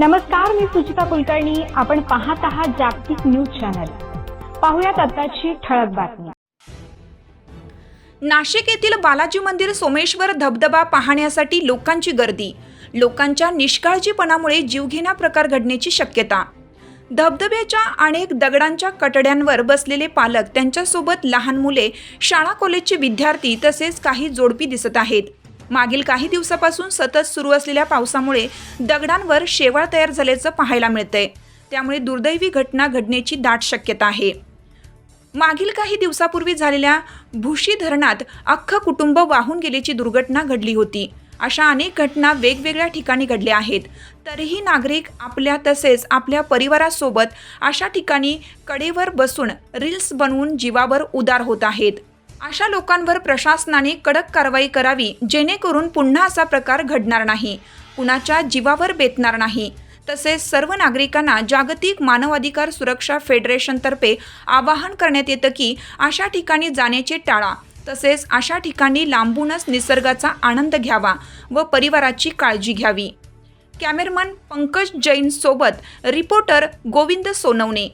नमस्कार मी सुचिता कुलकर्णी. आपण पाहत आहात जागतिक न्यूज चॅनल. पाहुयात आताची ठळक बातमी. नाशिक येथील बालाजी मंदिर सोमेश्वर धबधबा पाहण्यासाठी लोकांची गर्दी. लोकांच्या निष्काळजीपणामुळे जीवघेणा प्रकार घडण्याची शक्यता. धबधब्याच्या अनेक दगडांच्या कटड्यांवर बसलेले पालक त्यांच्यासोबत लहान मुले शाळा कॉलेजचे विद्यार्थी तसेच काही जोडपी दिसत आहेत. मागील काही दिवसापासून सतत सुरू असलेल्या पावसामुळे दगडांवर शेवाळ तयार झाल्याचं पाहायला मिळतंय. त्यामुळे दुर्दैवी घटना घडण्याची दाट शक्यता आहे. मागील काही दिवसापूर्वी झालेल्या भुशी धरणात अख्खं कुटुंब वाहून गेल्याची दुर्घटना घडली होती. अशा अनेक घटना वेगवेगळ्या ठिकाणी घडल्या आहेत. तरीही नागरिक आपल्या तसेच आपल्या परिवारासोबत अशा ठिकाणी कडेवर बसून रील्स बनवून जीवावर उदार होत आहेत. अशा लोकांवर प्रशासनाने कडक कारवाई करावी जेणेकरून पुन्हा असा प्रकार घडणार नाही. कुणाच्या जीवावर बेतणार नाही. तसेच सर्व नागरिकांना जागतिक मानवाधिकार सुरक्षा फेडरेशनतर्फे आवाहन करण्यात येतं की अशा ठिकाणी जाण्याचे टाळा. तसेच अशा ठिकाणी लांबूनच निसर्गाचा आनंद घ्यावा व परिवाराची काळजी घ्यावी. कॅमेरमन पंकज जैन सोबत रिपोर्टर गोविंद सोनवणे.